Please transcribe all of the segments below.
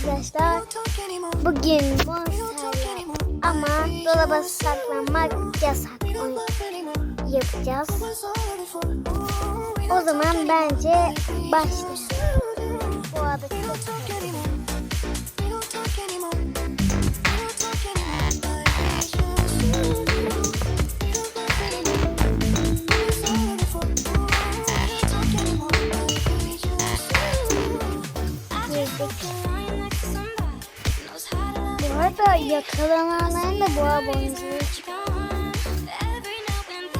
arkadaşlar. Bugün monsterler ama dolaba saklanmak yasak yapacağız. O zaman bence başlayalım. Bu arada çok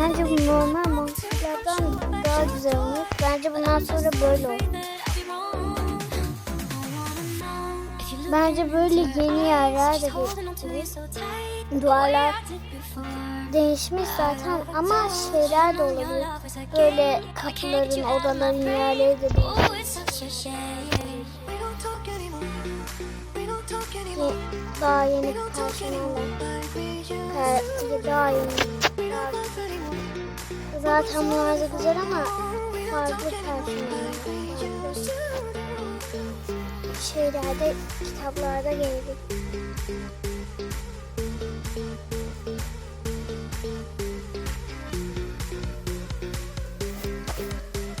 Bence bu normal monsterlerden daha güzel olur. Bence bundan sonra böyle olur. Bence böyle yeni yerler de getirir. Duvarlar değişmiş zaten ama şeyler de olabilir. Böyle kapıların, odaların yerleri de değişir. Daha yeni personeller. Her- Daha yeni. Zaten da güzel ama farklı personeller. Şeylerde, kitaplarda gelecek.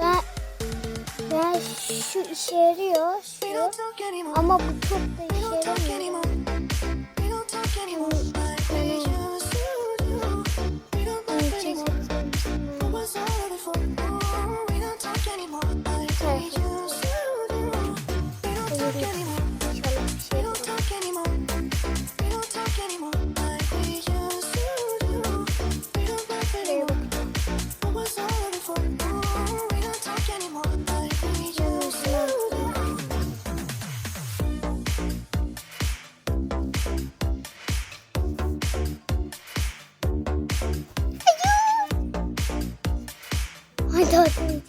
Ben, ben şu işe yarıyor. Ama bu çok da işe yaramıyor. Hadi hadi.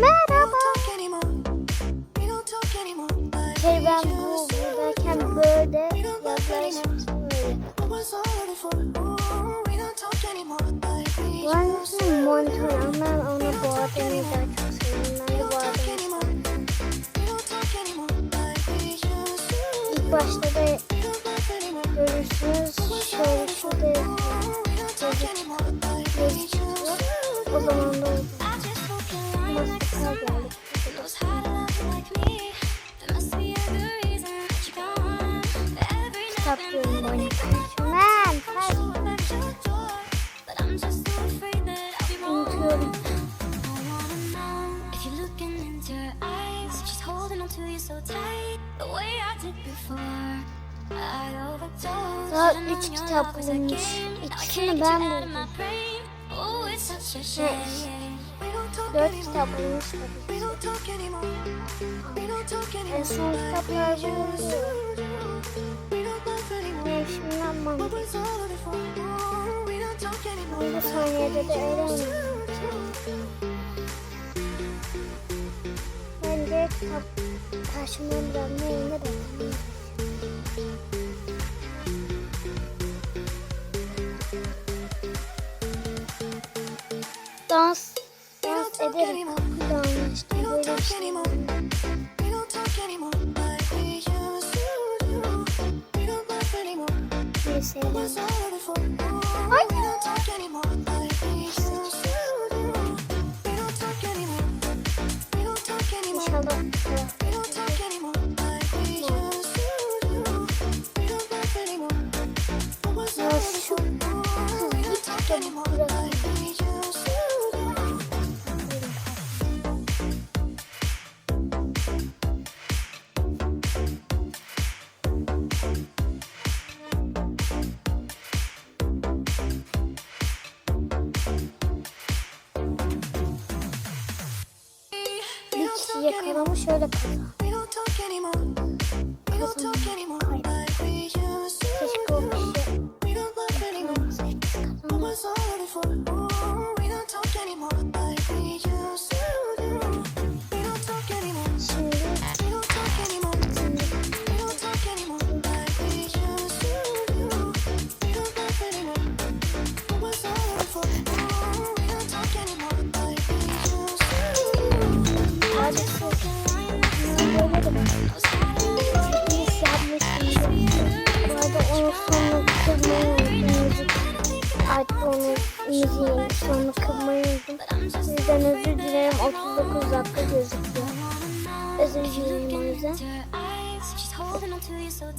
Merhaba. Şey ben bu buradayken böyle yaklaşmıştım böyle. Bu arada monitör ama ben onu bu adamı daha çok seviyorum. Ben de bu adamı İlk başta da Daha üç kitap bulmuş. İkisini ben buldum. shame. Dört kitap bulmuş tabii. En son kitaplar bulundu. Ne şimdi yapmam. Bu saniyede de öğrenmiyorum. Bence kitap karşımdan. Dans, dans ederim. Anlaştım. Böyle bir şey. Neyse. Ay. İnşallah. Yakalamış öyle kaza. Kazanmış. Hayır. Keşke o kişi yemeğimizi yedik. Sonra. Sizden özür dilerim. 39 dakika gözüktü. Özür dilerim o yüzden.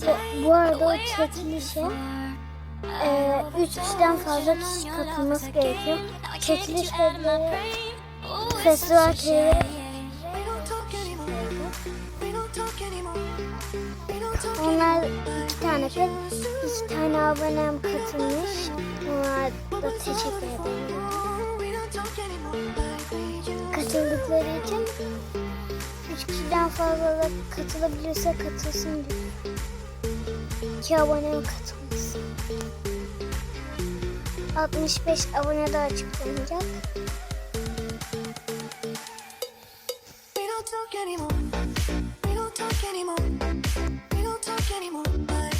Ve bu arada o çekilişe e, 3 kişiden fazla kişi katılması gerekiyor. Çekiliş dediği festival TV onlar iki tane pet 3 tane abonem katılmış. Ona da teşekkür ederim. Katıldıkları için 3 kişiden fazla da katılabilirse katılsın diyor. 2 abonem katılmasın. 65 abone daha açıklanacak. We don't talk anymore. We don't talk anymore. We don't talk anymore.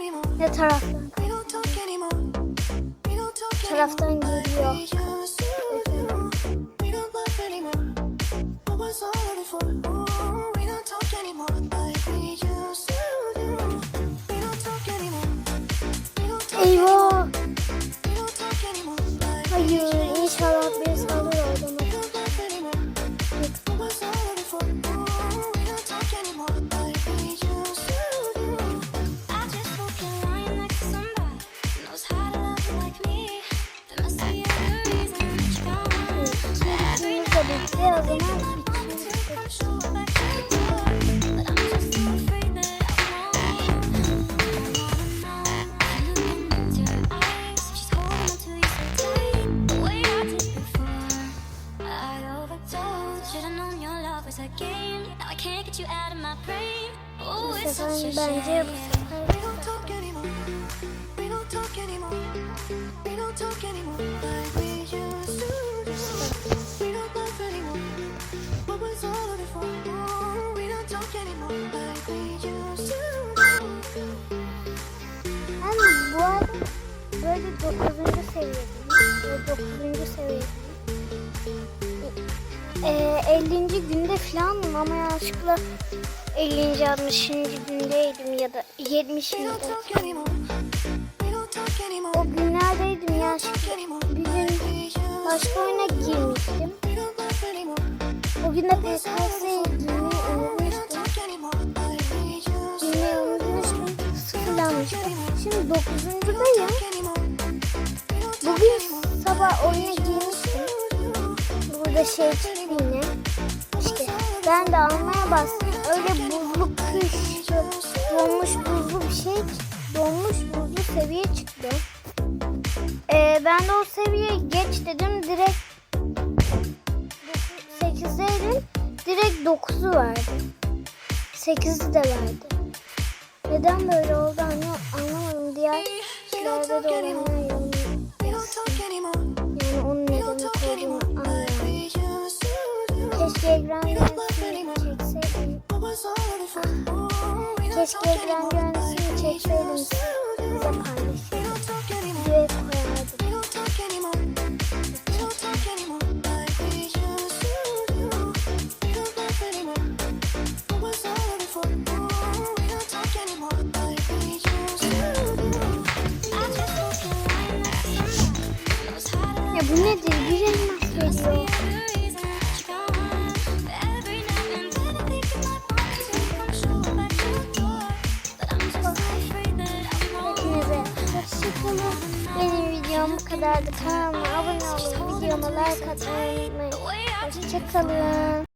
Anymore. Ne taraftan? Taraftan geliyor. Talk anymore. We don't talk anymore like we used to do. We don't laugh anymore. What was all of it for? Oh, we don't talk anymore like we used to do. Ben bu arada böyle 9. seviyedeyim. 9. seviyedeyim. Ee, 50. günde falanım ama yanlışlıkla 50. 60. gündeydim ya da 70. We don't günde. We used başka oyuna girmiştim. O gün de PKS'ye girmeyi unutmuştum. Girmeyi unutmuştum. Sıfırlanmıştım. Şimdi 9.dayım. Talk anymore. We don't talk Bugün sabah oyuna girmiştim. Burada şey çıktı yine. İşte ben de almaya bastım. Öyle buzlu kış, donmuş buzlu bir şey, donmuş buzlu seviye çıktı. Ben de o seviyeye geç dedim. Direkt 8'deydim. Direkt 9'u verdi. 8'i de verdi. Neden böyle oldu anla- anlamadım. Diğer kişilerde de olanlar yani onun ne We don't demek talk olduğunu anymore like anlayamadım. Keşke ekran görüntüsünü çekseydim. Keşke ekran görüntüsünü çekseydim. used Kanalıma abone olun. Videoma like atmayı unutmayın. Hoşçakalın.